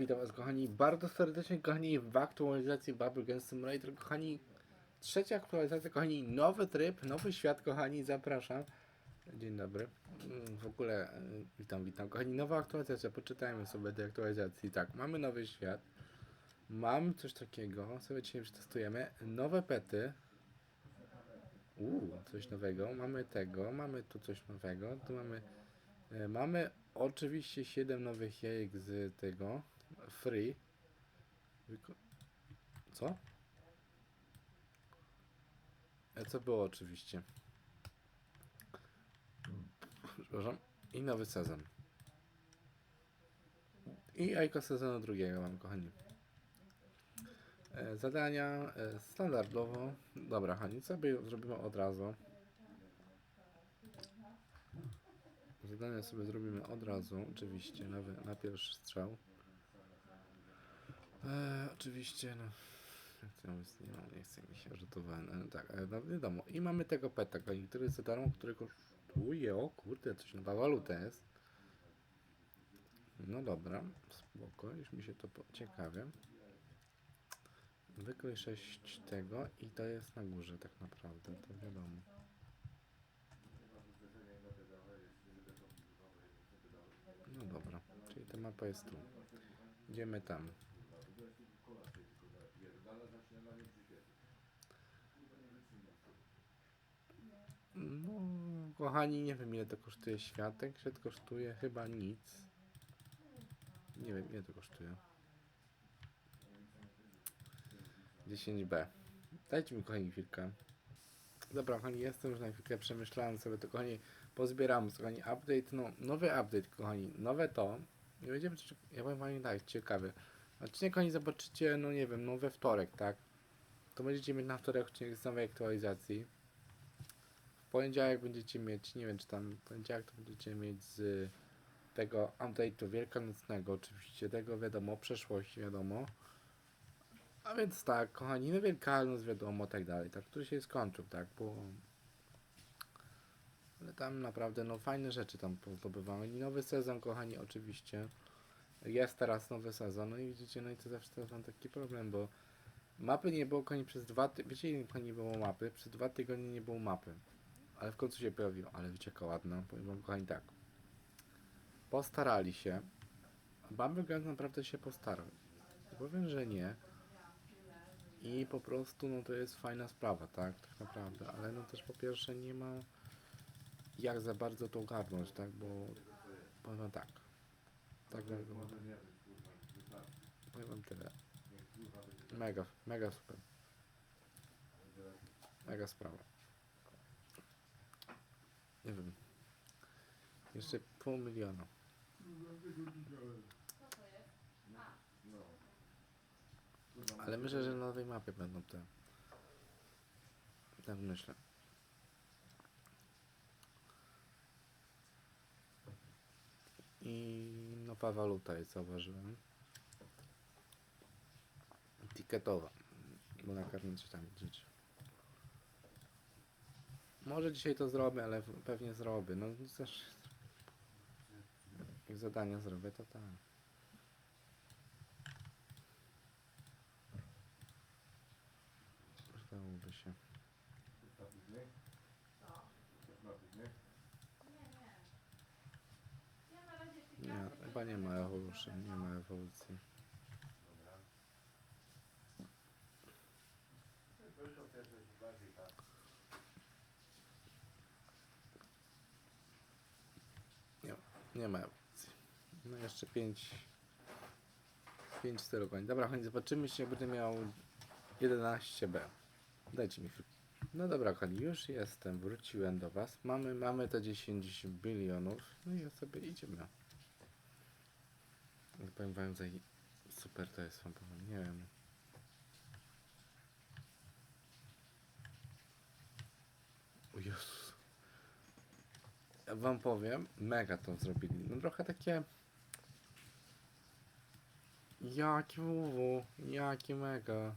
witam was kochani. Bardzo serdecznie kochani w aktualizacji Bubble Gun Simulator. Kochani trzecia aktualizacja kochani nowy tryb, nowy świat kochani zapraszam. Dzień dobry. Mm, w ogóle e, witam, witam. Kochani nowa aktualizacja, poczytajmy sobie tej aktualizacji. Tak, mamy nowy świat. Mam coś takiego, sobie dzisiaj przetestujemy. Nowe pety. Uuu, coś nowego, mamy tego, mamy tu coś nowego, tu mamy E, Mamy oczywiście 7 nowych jajek z tego free. Wyko co? E, Co było oczywiście? Przepraszam. I nowy sezon. I jajko sezonu drugiego mam, kochani. E, Zadania e, standardowo. Dobra, kochani, sobie zrobimy od razu. Zadania sobie zrobimy od razu, oczywiście, na, na pierwszy strzał. E, oczywiście, no. No, nie chce mi się rzutować. No, tak, no wiadomo. I mamy tego peta, który jest darmo, który kosztuje, o kurde, coś nowa waluta jest. No dobra, spoko, już mi się to ciekawia. Wyklej 6 tego i to jest na górze tak naprawdę, to wiadomo. No dobra, czyli ta mapa jest tu. Idziemy tam. No, kochani, nie wiem ile to kosztuje światek. Świat kosztuje chyba nic. Nie wiem ile to kosztuje. 10b. Dajcie mi kochani chwilkę. Dobra, kochani, jestem już na chwilkę, przemyślałem sobie to, kochani, pozbieram, kochani, update, no, nowy update, kochani, nowe to, i będziemy, ja powiem wam tak, ciekawy, odcinek, kochani, zobaczycie, no nie wiem, no we wtorek, tak, to będziecie mieć na wtorek odcinek z nowej aktualizacji, poniedziałek będziecie mieć, nie wiem, czy tam, poniedziałek to będziecie mieć z tego update'u wielkanocnego, oczywiście, tego wiadomo, przeszłości, wiadomo, a więc tak, kochani, no Wielkanoc wiadomo, tak dalej, tak, który się skończył, tak, bo... Ale tam naprawdę, no fajne rzeczy tam zdobywamy. I nowy sezon, kochani, oczywiście. Jest teraz nowy sezon, no i widzicie, no i to zawsze mam taki problem, bo mapy nie było, kochani, przez dwa ty... Wiecie, nie było mapy? Przez dwa tygodnie nie było mapy. Ale w końcu się pojawiło, ale wycieka ładna, powiem wam, kochani, tak. Postarali się. Bumblegun naprawdę się postarał. Powiem, że nie. I po prostu, no to jest fajna sprawa, tak, tak naprawdę, ale no też po pierwsze nie ma jak za bardzo to ogarnąć, tak, bo powiem wam tak, tak wam powiem wam tyle, mega, mega super, mega sprawa, nie wiem, jeszcze pół miliona, ale myślę, że na nowej mapie będą te, tak myślę. I nowa waluta jest, zauważyłem. Ticketowa. Bo na karnicy tam widzieć. Może dzisiaj to zrobię, ale pewnie zrobię. No też... Jak zadania zrobię, to tak. Przydałoby się. Nie, chyba nie ma Evolution, nie ma ewolucji. Nie, ma ewolucji. No jeszcze 5 5 stylu koń. Dobra, kochani, zobaczymy się, jak będę miał 11B. Dajcie mi chwilkę. No dobra, kochani, już jestem, wróciłem do Was. Mamy, mamy te 10 bilionów. No i sobie idziemy. Nie powiem wam, że super to jest, wam powiem, nie wiem. Jezus wam powiem, mega to zrobili. No trochę takie... Jaki WW, jaki mega.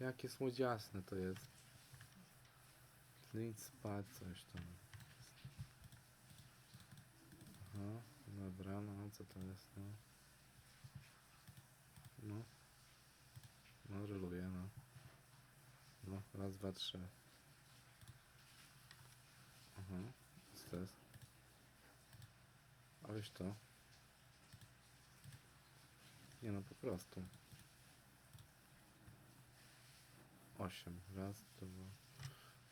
Jakie słodziasne to jest. No Nic spać coś tam. Aha, dobra, no co to jest, no. No. No, roluję, no. No, raz, dwa, trzy. Aha to jest? A weź to. Nie no, po prostu. Osiem. Raz, dwa.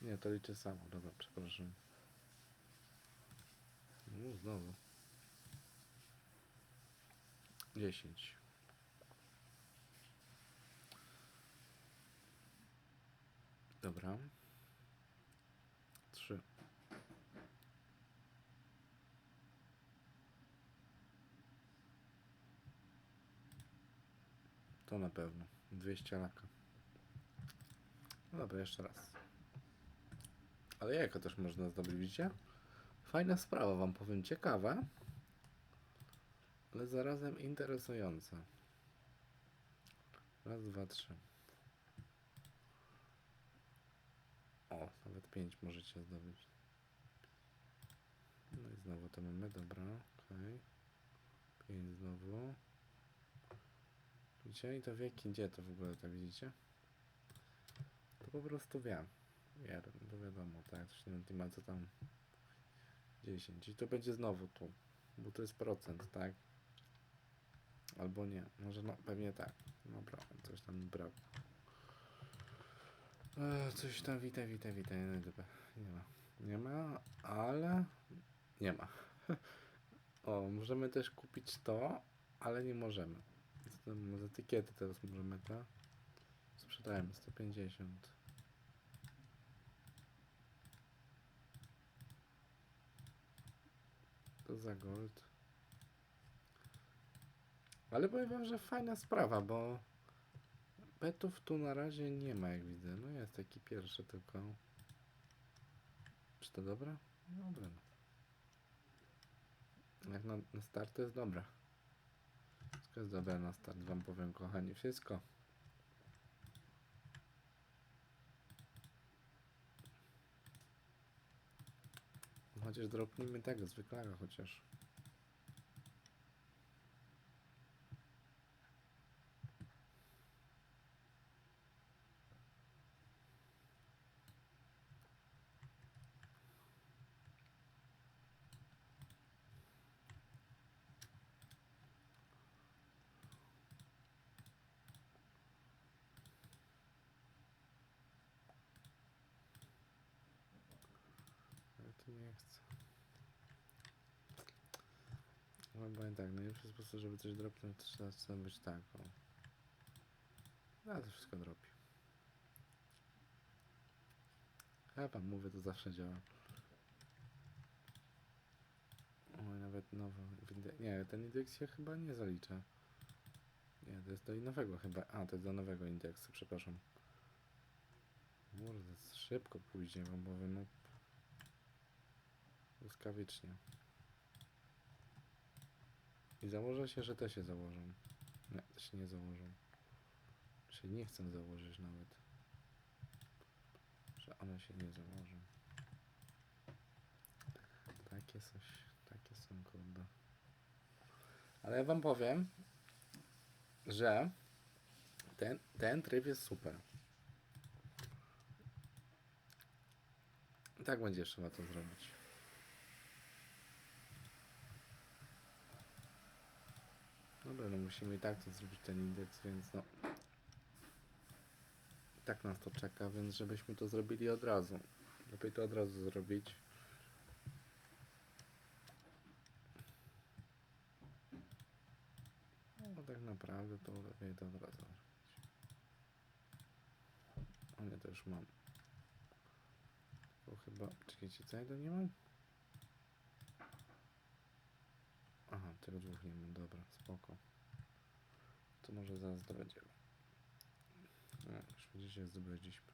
Nie, to liczę samo. Dobra, przepraszam. No, znowu. Dziesięć. Dobra. Trzy. To na pewno. 200 laka. No dobra, jeszcze raz. Ale jajko też można zdobyć, widzicie? Fajna sprawa, wam powiem. Ciekawa. Ale zarazem interesująca. Raz, dwa, trzy. O, nawet pięć możecie zdobyć. No i znowu to mamy, dobra, okej. Pięć znowu. I to wieki, gdzie to w ogóle tak widzicie? To po prostu wiem. Jeden, to wiadomo, tak, też nie wiem, ma co tam. 10. I to będzie znowu tu, bo to jest procent, tak? Albo nie, może no, pewnie tak. Dobra, coś tam mi brakło. E, coś tam, witaj, witaj, witaj, no nie ma. Nie ma, ale nie ma. O, możemy też kupić to, ale nie możemy. Tym- z etykiety teraz możemy to. Sprzedajemy 150. To za gold. Ale powiem wam, że fajna sprawa, bo petów tu na razie nie ma, jak widzę. No jest taki pierwszy tylko. Czy to dobra? Dobra. no. Jak na, na start to jest dobra. Wszystko jest dobre na start, wam powiem, kochani. Wszystko. Chociaż dropnijmy tego zwykłego chociaż. Nie chcę. No powiem tak, najlepszy sposób, żeby coś dropnąć, to trzeba trzeba być tak, o. Ale to wszystko dropi. Ja mówię, to zawsze działa. Oj, nawet nowo. Nie, ten indeks się chyba nie zalicza. Nie, to jest do nowego chyba. A, to jest do nowego indeksu, przepraszam. Kurde, szybko pójdzie, wam powiem, no. Błyskawicznie. I założę się, że te się założą. Nie, te się nie założą. Czy nie chcę założyć nawet. Że one się nie założą. Takie coś, takie są kurde. Ale ja wam powiem, że ten, ten tryb jest super. Tak będzie trzeba to zrobić. Dobra, no musimy i tak to zrobić ten indeks, więc no. Tak nas to czeka, więc żebyśmy to zrobili od razu. Lepiej to od razu zrobić. No tak naprawdę to lepiej to od razu zrobić. O nie, to już mam. Bo chyba... Czekajcie, co ja to nie mam? Tego dwóch nie mam, dobra, spoko. To może zaraz to będziemy. No, już widzicie, zdobyliśmy.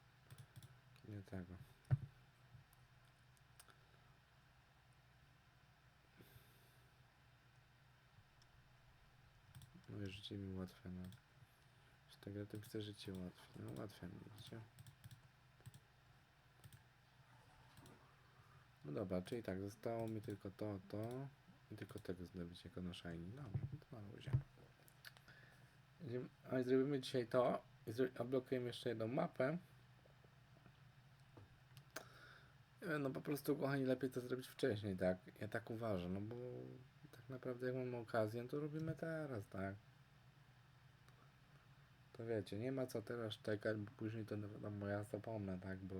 Nie tego. No i życie mi ułatwia, no. Tak ja tym chcę życie ułatwić. No ułatwia mi, widzicie? No dobra, czyli tak, zostało mi tylko to, to tylko tego zdobyć jako na shiny. Dobra, no to na luzie. A zrobimy dzisiaj to odblokujemy jeszcze jedną mapę. No po prostu, kochani, lepiej to zrobić wcześniej, tak? Ja tak uważam, no bo tak naprawdę jak mamy okazję, to robimy teraz, tak? To wiecie, nie ma co teraz czekać, bo później to wiadomo, ja zapomnę, tak? Bo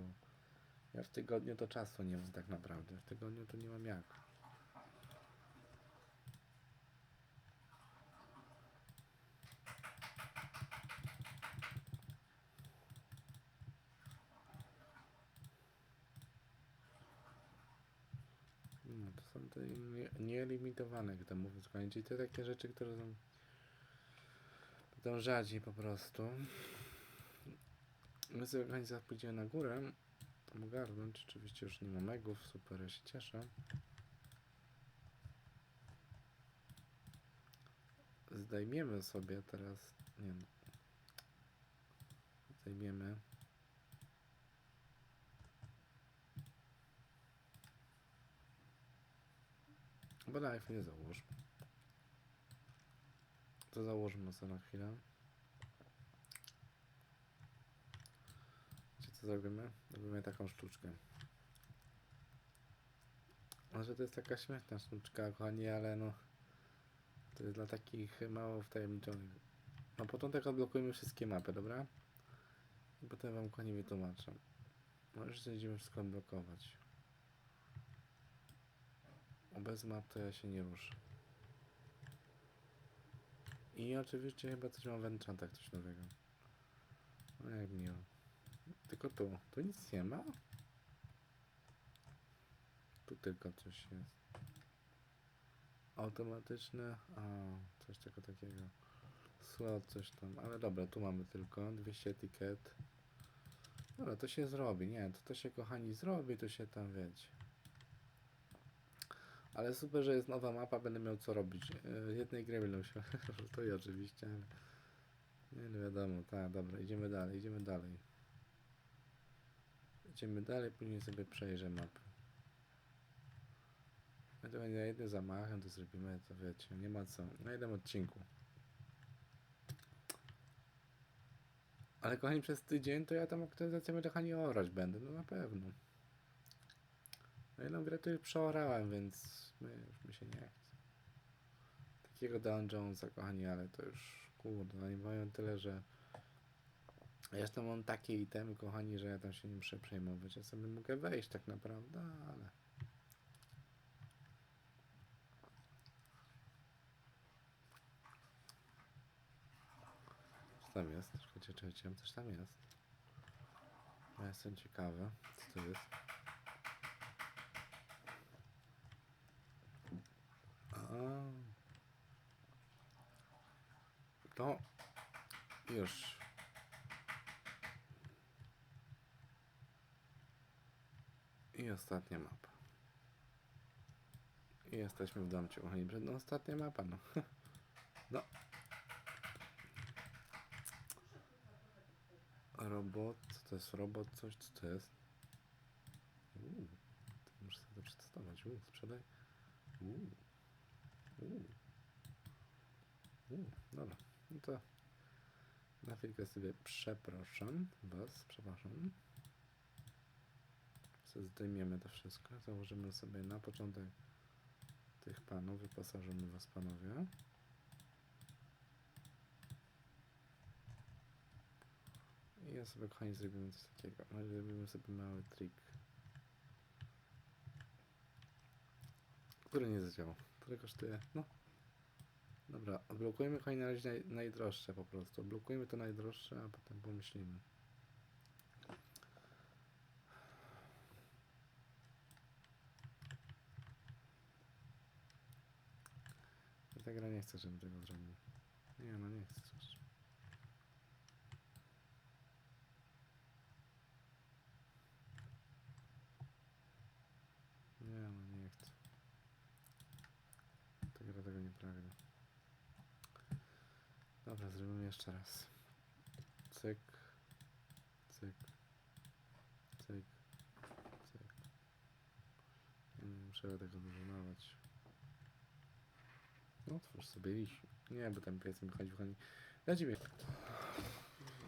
ja w tygodniu to czasu nie mam tak naprawdę. W tygodniu to nie mam jak. No, to są nie- nielimitowane, to mówiąc kochani, czyli te takie rzeczy, które są będą rzadziej po prostu. My sobie kochani zaraz pójdziemy na górę, ogarnąć, oczywiście już nie ma megów, super, ja się cieszę. Zdejmiemy sobie teraz, nie no, zdejmiemy Bo live nie załóż. To założmy sobie na chwilę. Wiecie co zrobimy? Zrobimy taką sztuczkę. Może to jest taka śmieszna sztuczka, kochani, ale no... To jest dla takich mało wtajemniczonych. Na początek odblokujmy wszystkie mapy, dobra? I potem wam kochani wytłumaczę. No już będziemy wszystko odblokować. Bez map to ja się nie ruszę. I oczywiście chyba coś mam w enchantach, coś nowego. No jak miło. Tylko tu. Tu nic nie ma? Tu tylko coś jest. Automatyczne. A, coś tego takiego. Slot, coś tam. Ale dobra, tu mamy tylko 200 etykiet. Dobra, to się zrobi. Nie, to to się kochani zrobi, to się tam wiecie. Ale super, że jest nowa mapa, będę miał co robić. E, Jednej gry musiał. to i oczywiście. Nie no wiadomo, tak, dobra, idziemy dalej, idziemy dalej. Idziemy dalej, później sobie przejrzę mapę. My to będzie jednym zamachem, to zrobimy, to wiecie, nie ma co. Na jednym odcinku. Ale kochani, przez tydzień to ja tam aktualizację będę kochani orać będę, no na pewno. No jedną grę to już przeorałem, więc my, już mi się nie chce. Takiego Down Jonesa, kochani, ale to już, kurde, oni mają tyle, że... Ja jeszcze mam takie itemy, kochani, że ja tam się nie muszę przejmować. Ja sobie mogę wejść tak naprawdę, ale... Co tam jest? Czekajcie, czekajcie, coś tam jest. Ja jestem ciekawy, co to jest. To już. I ostatnia mapa. I jesteśmy w domcie, No ostatnia mapa, no. No. Robot, to jest robot, coś, co to jest? Uuu, muszę sobie to przetestować. Uuu, sprzedaj. Uuu. Uuu. Uuu, dobra, no to na chwilkę sobie przepraszam was, przepraszam. Zdejmiemy to wszystko, założymy sobie na początek tych panów, wyposażymy was panowie. I ja sobie kochani zrobimy coś takiego, no zrobimy sobie mały trik. Który nie zadziałał, który kosztuje, no Dobra, odblokujemy kochani na razie naj, najdroższe po prostu. Odblokujmy to najdroższe, a potem pomyślimy. Ta gra nie chce, żebym tego zrobił. Nie no, nie chcę. coś. Nie no, nie chcę. Ta gra tego nie pragnie. Dobra, zrobimy jeszcze raz. Cyk. Cyk. Cyk. Cyk. Nie muszę tego używać. No, otwórz sobie iść. Nie, bo tam powiedzmy chodzi w Dla ciebie.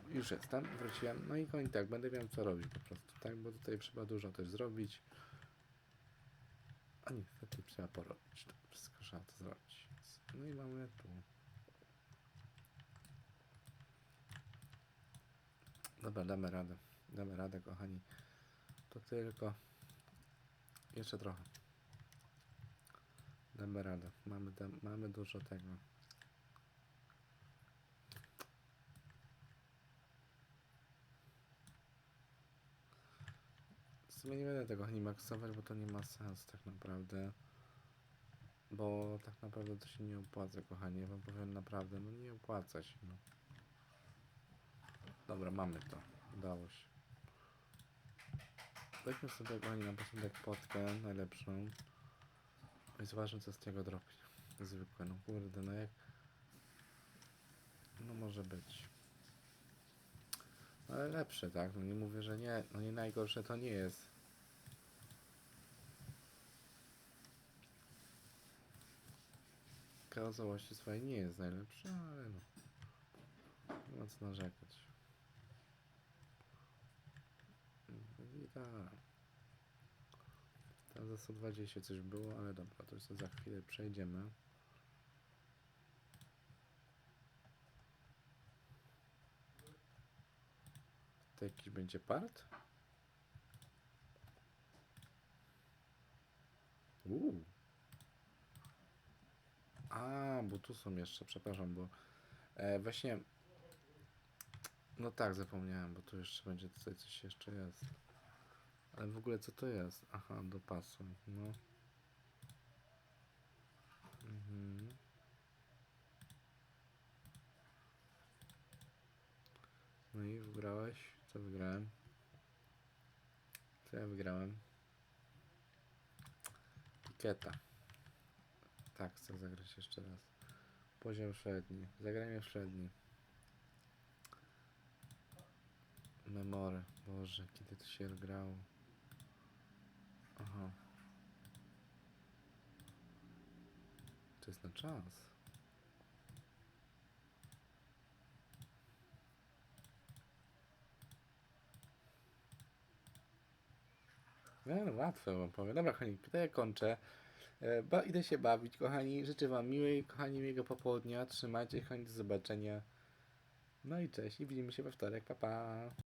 Już jestem, wróciłem. No i koń tak, będę miał co robić po prostu, tak? Bo tutaj trzeba dużo też zrobić. A niestety trzeba porobić. To wszystko trzeba to zrobić. No i mamy tu. Dobra, damy radę. Damy radę, kochani. To tylko. Jeszcze trochę. Damy radę. Mamy, mamy dużo tego. W sumie nie będę tego ani maksować, bo to nie ma sensu tak naprawdę. Bo tak naprawdę to się nie opłaca, kochani. Ja wam powiem naprawdę, no nie opłaca się. No. Dobra, mamy to. Udało się. Weźmy sobie, kochani, na początek potkę najlepszą. I zobaczmy, co z tego dropi. Zwykłe, no kurde, no jak... No może być. Ale lepsze, tak? No nie mówię, że nie. No nie najgorsze to nie jest. Kazałości swojej nie jest najlepsze, ale no. Nie ma narzekać. I tak. Tam za 120 coś było, ale dobra, to już za chwilę przejdziemy. To jakiś będzie part? Uuu. A, bo tu są jeszcze, przepraszam, bo e, właśnie. No tak, zapomniałem, bo tu jeszcze będzie tutaj coś jeszcze jest. Ale w ogóle co to jest? Aha, do pasu. No. Mhm. No i wygrałeś? Co wygrałem? Co ja wygrałem? Pikieta. Tak, chcę zagrać jeszcze raz. Poziom średni. Zagrajmy średni. Memory. Boże, kiedy to się grało. Aha. To jest na czas. No, no łatwe wam powiem. Dobra, kochani, ja kończę. E, Ba, idę się bawić, kochani. Życzę wam miłej, kochani, miłego popołudnia. Trzymajcie kochani, do zobaczenia. No i cześć i widzimy się we wtorek. Pa, pa.